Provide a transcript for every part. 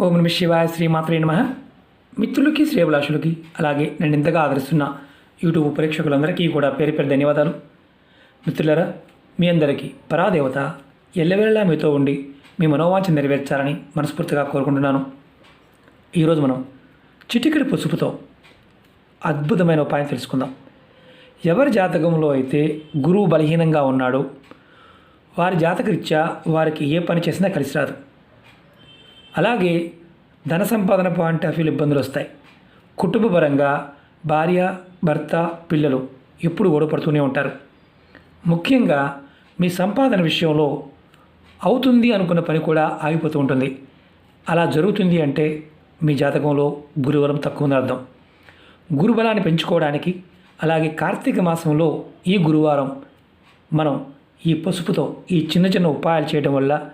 ఓం నమ శివాయ శ్రీమాత్రే నమ. మిత్రులకి శ్రేభిలాషులకి అలాగే నేను ఇంతగా ఆదరిస్తున్న యూట్యూబ్ ప్రేక్షకులందరికీ కూడా పేరు పేరు ధన్యవాదాలు. మిత్రులరా మీ అందరికీ పరాదేవత ఎల్లవేళలా మీతో ఉండి మీ మనోవాంఛ నెరవేర్చాలని మనస్ఫూర్తిగా కోరుకుంటున్నాను. ఈరోజు మనం చిటికెడు పసుపుతో అద్భుతమైన ఉపాయం తెలుసుకుందాం. ఎవరి జాతకంలో అయితే గురువు బలహీనంగా ఉన్నాడో వారి జాతకరీత్యా వారికి ఏ పని చేసినా కలిసి రాదు. అలాగే ధన సంపాదన పాయింట్ ఆఫ్ వ్యూలు ఇబ్బందులు వస్తాయి. కుటుంబపరంగా భార్య భర్త పిల్లలు ఎప్పుడు గొడవపడుతూనే ఉంటారు. ముఖ్యంగా మీ సంపాదన విషయంలో అవుతుంది అనుకున్న పని కూడా ఆగిపోతూ ఉంటుంది. అలా జరుగుతుంది అంటే మీ జాతకంలో గురుబలం తక్కువ ఉంది అర్థం. గురుబలాన్ని పెంచుకోవడానికి అలాగే కార్తీక మాసంలో ఈ గురువారం మనం ఈ పసుపుతో ఈ చిన్న చిన్న ఉపాయాలు చేయడం వల్ల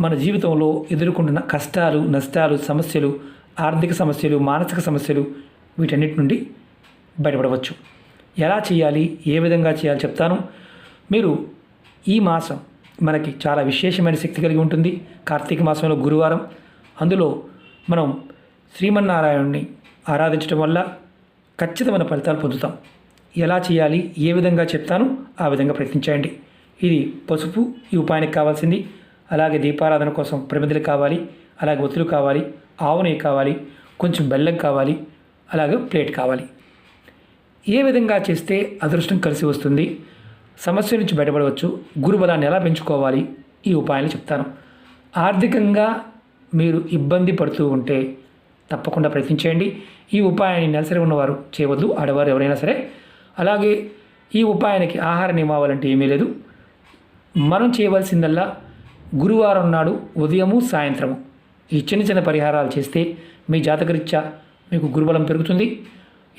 మన జీవితంలో ఎదుర్కొంటున్న కష్టాలు నష్టాలు సమస్యలు ఆర్థిక సమస్యలు మానసిక సమస్యలు వీటన్నిటి నుండి బయటపడవచ్చు. ఎలా చేయాలి? ఏ విధంగా చేయాలి చెప్తాను. మీరు ఈ మాసం మనకి చాలా విశేషమైన శక్తి కలిగి ఉంటుంది. కార్తీక మాసంలో గురువారం. అందులో మనం శ్రీమన్నారాయణుని ఆరాధించడం వల్ల ఖచ్చితమైన ఫలితాలు పొందుతాం. ఎలా చేయాలి? ఏ విధంగా చెప్తాను? ఆ విధంగా ప్రయత్నించండి ఇది పసుపు ఈ ఉపాయానికి కావాల్సింది. అలాగే దీపారాధన కోసం ప్రమిదలు కావాలి అలాగే ఒత్తులు కావాలి ఆవు నెయ్యి కావాలి కొంచెం బెల్లం కావాలి అలాగే ప్లేట్ కావాలి. ఏ విధంగా చేస్తే అదృష్టం కలిసి వస్తుంది? సమస్య నుంచి బయటపడవచ్చు. గురుబలాన్ని ఎలా పెంచుకోవాలి? ఈ ఉపాయాలు చెప్తాను. ఆర్థికంగా మీరు ఇబ్బంది పడుతూ ఉంటే తప్పకుండా ప్రయత్నించేయండి. ఈ ఉపాయాన్ని నెలసరి ఉన్నవారు చేయవద్దు ఆడవారు ఎవరైనా సరే. అలాగే ఈ ఉపాయానికి ఆహార నియమావాలంటే ఏమీ లేదు. మనం చేయవలసిందల్లా గురువారం నాడు ఉదయము సాయంత్రము. ఈ చిన్న చిన్న పరిహారాలు చేస్తే మీ జాతకరీత్యా మీకు గురుబలం పెరుగుతుంది.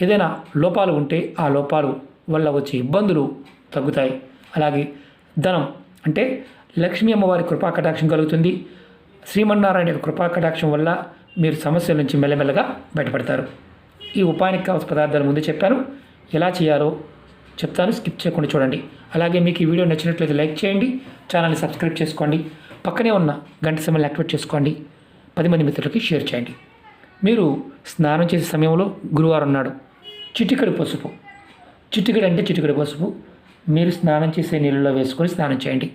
ఏదైనా లోపాలు ఉంటే ఆ లోపాలు వల్ల వచ్చే ఇబ్బందులు తగ్గుతాయి. అలాగే ధనం అంటే లక్ష్మీ అమ్మవారి కృపా కటాక్షం కలుగుతుంది. శ్రీమన్నారాయణ యొక్క కృపా కటాక్షం వల్ల మీరు సమస్యల నుంచి మెల్లమెల్లగా బయటపడతారు. ఈ ఉపాయానికి కావాల్సిన పదార్థాలు ముందే చెప్పాను. ఎలా చేయాలో చెప్తాను స్కిప్ చేయకుండా చూడండి. అలాగే మీకు ఈ వీడియో నచ్చినట్లయితే లైక్ చేయండి ఛానల్ని సబ్స్క్రైబ్ చేసుకోండి పక్కనే ఉన్న గంట సమయాన్ని యాక్టివేట్ చేసుకోండి పది మంది మిత్రులకి షేర్ చేయండి. మీరు స్నానం చేసే సమయంలో గురువారం నాడు చిటికెడు పసుపు చిటికెడు అంటే చిటికెడు పసుపు మీరు స్నానం చేసే నీళ్ళలో వేసుకొని స్నానం చేయండి.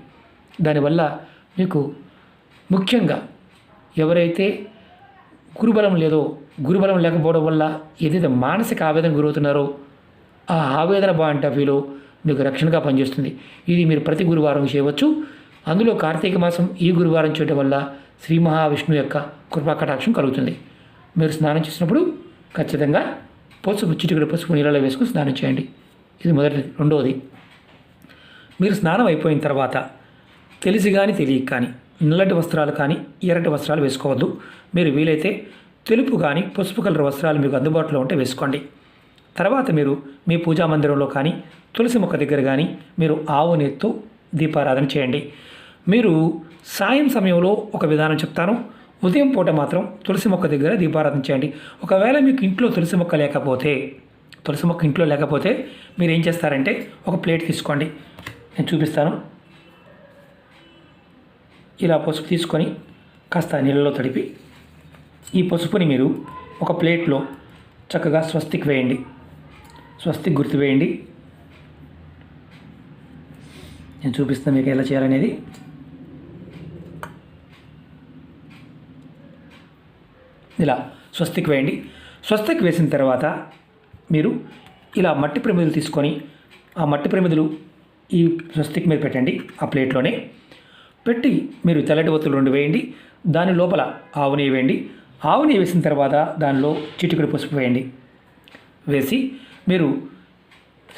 దానివల్ల మీకు ముఖ్యంగా ఎవరైతే గురుబలం లేదో గురుబలం లేకపోవడం వల్ల ఏదైతే మానసిక ఆవేదన గురవుతున్నారో ఆ ఆవేదన పాయింట్ ఆఫ్ వ్యూలో మీకు రక్షణగా పనిచేస్తుంది. ఇది మీరు ప్రతి గురువారం చేయవచ్చు. అందులో కార్తీక మాసం ఈ గురువారం చేయడం వల్ల శ్రీ మహావిష్ణు యొక్క కృపా కటాక్షం కలుగుతుంది. మీరు స్నానం చేసినప్పుడు ఖచ్చితంగా పసుపు చిటికడు పసుపు నీళ్ళలో వేసుకుని స్నానం చేయండి. ఇది మొదటిది. రెండవది మీరు స్నానం అయిపోయిన తర్వాత తెలిసి కానీ తెలియక కానీ నల్లటి వస్త్రాలు కానీ ఎర్రటి వస్త్రాలు వేసుకోవద్దు. మీరు వీలైతే తెలుపు కానీ పసుపు కలర్ వస్త్రాలు మీకు అందుబాటులో ఉంటే వేసుకోండి. తర్వాత మీరు మీ పూజా మందిరంలో కానీ తులసి మొక్క దగ్గర కానీ మీరు ఆవు నెత్తు దీపారాధన చేయండి. మీరు సాయం సమయంలో ఒక విధానం చెప్తాను. ఉదయం పూట మాత్రం తులసి మొక్క దగ్గర దీపారాధన చేయండి. ఒకవేళ మీకు ఇంట్లో తులసి మొక్క లేకపోతే తులసి మొక్క ఇంట్లో లేకపోతే మీరు ఏం చేస్తారంటే ఒక ప్లేట్ తీసుకోండి. నేను చూపిస్తాను. ఇలా పసుపు తీసుకొని కాస్త నీళ్ళలో తడిపి ఈ పసుపుని మీరు ఒక ప్లేట్లో చక్కగా స్వస్తిక్ వేయండి. స్వస్తి గుర్తు వేయండి నేను చూపిస్తాను మీకు ఎలా చేయాలనేది. ఇలా స్వస్తిక్ వేయండి. స్వస్తికి వేసిన తర్వాత మీరు ఇలా మట్టి ప్రమిదలు తీసుకొని ఆ మట్టి ప్రమిదలు ఈ స్వస్తిక్ మీద పెట్టండి ఆ ప్లేట్లోనే. పెట్టి మీరు తెల్లటి ఒత్తులు రెండు వేయండి. దాని లోపల ఆవు నెయ్యి వేయండి. ఆవు నెయ్యి వేసిన తర్వాత దానిలో చిటికుడు పసుపు వేయండి. వేసి మీరు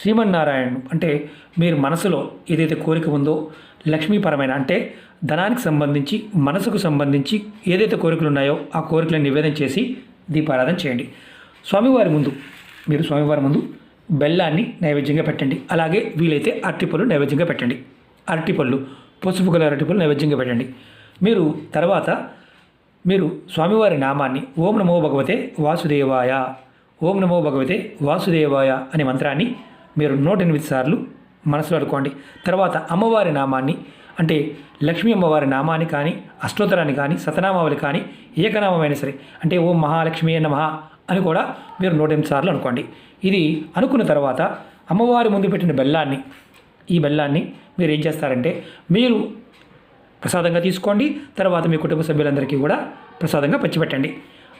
శ్రీమన్నారాయణ అంటే మీరు మనసులో ఏదైతే కోరిక ఉందో లక్ష్మీపరమైన అంటే ధనానికి సంబంధించి మనసుకు సంబంధించి ఏదైతే కోరికలు ఉన్నాయో ఆ కోరికలను నివేదన చేసి దీపారాధన చేయండి. స్వామివారి ముందు మీరు స్వామివారి ముందు బెల్లాన్ని నైవేద్యంగా పెట్టండి. అలాగే వీలైతే అరటిపళ్ళు నైవేద్యంగా పెట్టండి. అరటిపళ్ళు పసుపు గల అరటిపళ్ళు నైవేద్యంగా పెట్టండి. మీరు తర్వాత మీరు స్వామివారి నామాన్ని ఓం నమో భగవతే వాసుదేవాయ ఓం నమో భగవతే వాసుదేవాయ అనే మంత్రాన్ని మీరు నూట ఎనిమిది సార్లు మనసులో అనుకోండి తర్వాత అమ్మవారి నామాన్ని అంటే లక్ష్మీ అమ్మవారి నామాన్ని కానీ అష్టోత్తరాన్ని కానీ సతనామావళి కానీ ఏకనామమైనా సరే అంటే ఓం మహాలక్ష్మి నమః అని కూడా మీరు నూట ఎనిమిది సార్లు అనుకోండి. ఇది అనుకున్న తర్వాత అమ్మవారి ముందు పెట్టిన బెల్లాన్ని ఈ బెల్లాన్ని మీరు ఏం చేస్తారంటే మీరు ప్రసాదంగా తీసుకోండి. తర్వాత మీ కుటుంబ సభ్యులందరికీ కూడా ప్రసాదంగా పంచిపెట్టండి.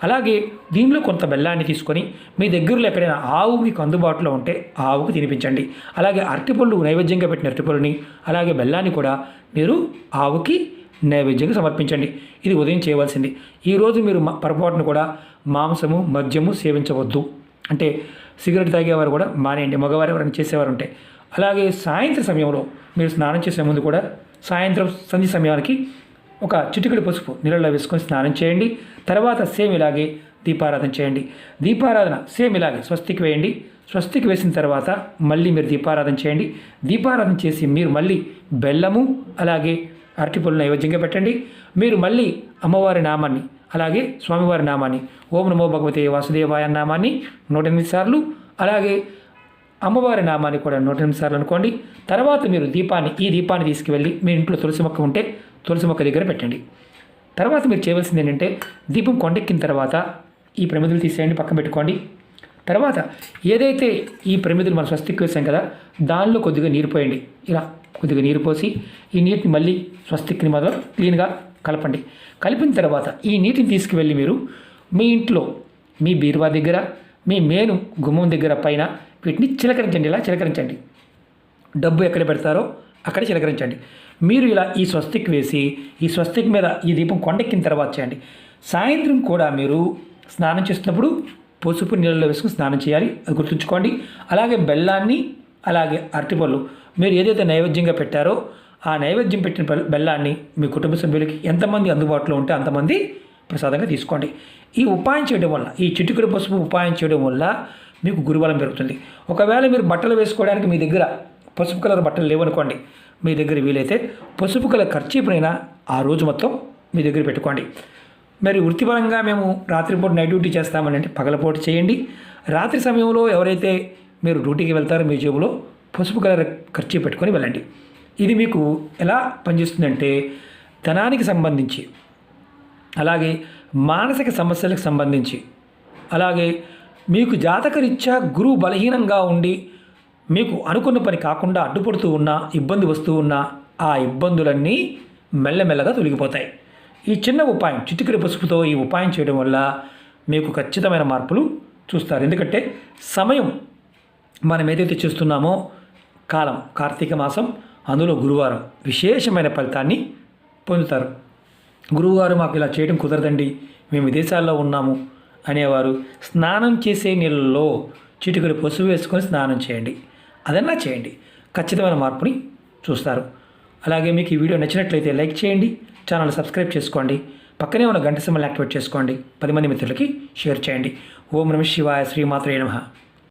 అలాగే దీనిలో కొంత బెల్లాన్ని తీసుకొని మీ దగ్గరలో ఎక్కడైనా ఆవు మీకు అందుబాటులో ఉంటే ఆవుకు తినిపించండి. అలాగే అరటిపళ్ళు నైవేద్యంగా పెట్టిన అరటిపళ్ళని అలాగే బెల్లాన్ని కూడా మీరు ఆవుకి నైవేద్యంగా సమర్పించండి. ఇది ఉదయం చేయవలసింది. ఈరోజు మీరు పొరపాటును కూడా మాంసము మద్యము సేవించవద్దు. అంటే సిగరెట్ తాగేవారు కూడా మానేయండి. మగవారు ఎవరైనా చేసేవారు ఉంటే. అలాగే సాయంత్రం సమయంలో మీరు స్నానం చేసే ముందు కూడా సాయంత్రం సంధి సమయానికి ఒక చిటికెడు పసుపు నీళ్ళలో వేసుకొని స్నానం చేయండి. తర్వాత సేమ్ ఇలాగే దీపారాధన చేయండి. దీపారాధన సేమ్ ఇలాగే స్వస్తికి వేయండి. స్వస్తికి వేసిన తర్వాత మళ్ళీ మీరు దీపారాధన చేయండి. దీపారాధన చేసి మీరు మళ్ళీ బెల్లము అలాగే అరటిపళ్ళు నైవేద్యంగా పెట్టండి. మీరు మళ్ళీ అమ్మవారి నామాన్ని అలాగే స్వామివారి నామాన్ని ఓం నమో భగవతే వాసుదేవాయ నామాన్ని నూట ఎనిమిది సార్లు అలాగే అమ్మవారి నామాన్ని కూడా నూట ఎనిమిది సార్లు అనుకోండి. తర్వాత మీరు దీపాన్ని ఈ దీపాన్ని తీసుకువెళ్ళి మీ ఇంట్లో తులసి మొక్క ఉంటే తులసి మొక్క దగ్గర పెట్టండి. తర్వాత మీరు చేయవలసింది ఏంటంటే దీపం కొండెక్కిన తర్వాత ఈ ప్రమిదలు తీసేయండి పక్కన పెట్టుకోండి. తర్వాత ఏదైతే ఈ ప్రమిదలు మనం స్వస్తికి వేసాం కదా దానిలో కొద్దిగా నీరు పోయండి. ఇలా కొద్దిగా నీరు పోసి ఈ నీటిని మళ్ళీ స్వస్తిక్ని మొదలు క్లీన్గా కలపండి. కలిపిన తర్వాత ఈ నీటిని తీసుకువెళ్ళి మీరు మీ ఇంట్లో మీ బీరువా దగ్గర మీ మేను గుమ్మం దగ్గర పైన వీటిని చిలకరించండి. ఇలా చిలకరించండి. డబ్బు ఎక్కడ పెడతారో అక్కడ చిలకరించండి. మీరు ఇలా ఈ స్వస్తిక్ వేసి ఈ స్వస్తిక్ మీద ఈ దీపం కొండెక్కిన తర్వాత చేయండి. సాయంత్రం కూడా మీరు స్నానం చేస్తున్నప్పుడు పసుపు నీళ్ళలో వేసుకుని స్నానం చేయాలి. అది గుర్తుంచుకోండి. అలాగే బెల్లాన్ని అలాగే అరటిపళ్ళు మీరు ఏదైతే నైవేద్యంగా పెట్టారో ఆ నైవేద్యం పెట్టిన బెల్లాన్ని మీ కుటుంబ సభ్యులకి ఎంతమంది అందుబాటులో ఉంటే అంతమంది ప్రసాదంగా తీసుకోండి. ఈ ఉపాయం చేయడం వల్ల ఈ చిటికెడు పసుపు ఉపాయం చేయడం వల్ల మీకు గురుబలం పెరుగుతుంది. ఒకవేళ మీరు బట్టలు వేసుకోవడానికి మీ దగ్గర పసుపు కలర్ బట్టలు లేవనుకోండి మీ దగ్గర వీలైతే పసుపు కలర్ ఖర్చీపునైనా ఆ రోజు మొత్తం మీ దగ్గర పెట్టుకోండి. మరి వృత్తిపరంగా మేము రాత్రిపూట నైట్ డ్యూటీ చేస్తామని అంటే పగలపూట చేయండి. రాత్రి సమయంలో ఎవరైతే మీరు డ్యూటీకి వెళ్తారో మీ జేబులో పసుపు కలర్ ఖర్చు పెట్టుకొని వెళ్ళండి. ఇది మీకు ఎలా పనిచేస్తుందంటే ధనానికి సంబంధించి అలాగే మానసిక సమస్యలకు సంబంధించి అలాగే మీకు జాతకరీత్యా గురువు బలహీనంగా ఉండి మీకు అనుకున్న పని కాకుండా అడ్డుపడుతూ ఉన్నా ఇబ్బంది వస్తూ ఉన్నా ఆ ఇబ్బందులన్నీ మెల్లమెల్లగా తొలగిపోతాయి. ఈ చిన్న ఉపాయం చిటికెడు పసుపుతో ఈ ఉపాయం చేయడం వల్ల మీకు ఖచ్చితమైన మార్పులు చూస్తారు. ఎందుకంటే సమయం మనం ఏదైతే చూస్తున్నామో కాలం కార్తీక మాసం అందులో గురువారం విశేషమైన ఫలితాన్ని పొందుతారు. గురువుగారు మాకు ఇలా చేయడం కుదరదండి. మేము విదేశాల్లో ఉన్నాము అనేవారు స్నానం చేసే నీళ్ళలో చిటికలు పసుపు వేసుకొని స్నానం చేయండి. అదన్నా చేయండి. ఖచ్చితమైన మార్పుని చూస్తారు. అలాగే మీకు ఈ వీడియో నచ్చినట్లయితే లైక్ చేయండి ఛానల్ సబ్స్క్రైబ్ చేసుకోండి పక్కనే ఉన్న గంట సింబల్ యాక్టివేట్ చేసుకోండి పది మంది మిత్రులకి షేర్ చేయండి. ఓం నమ శివాయ శ్రీమాత్రే నమః.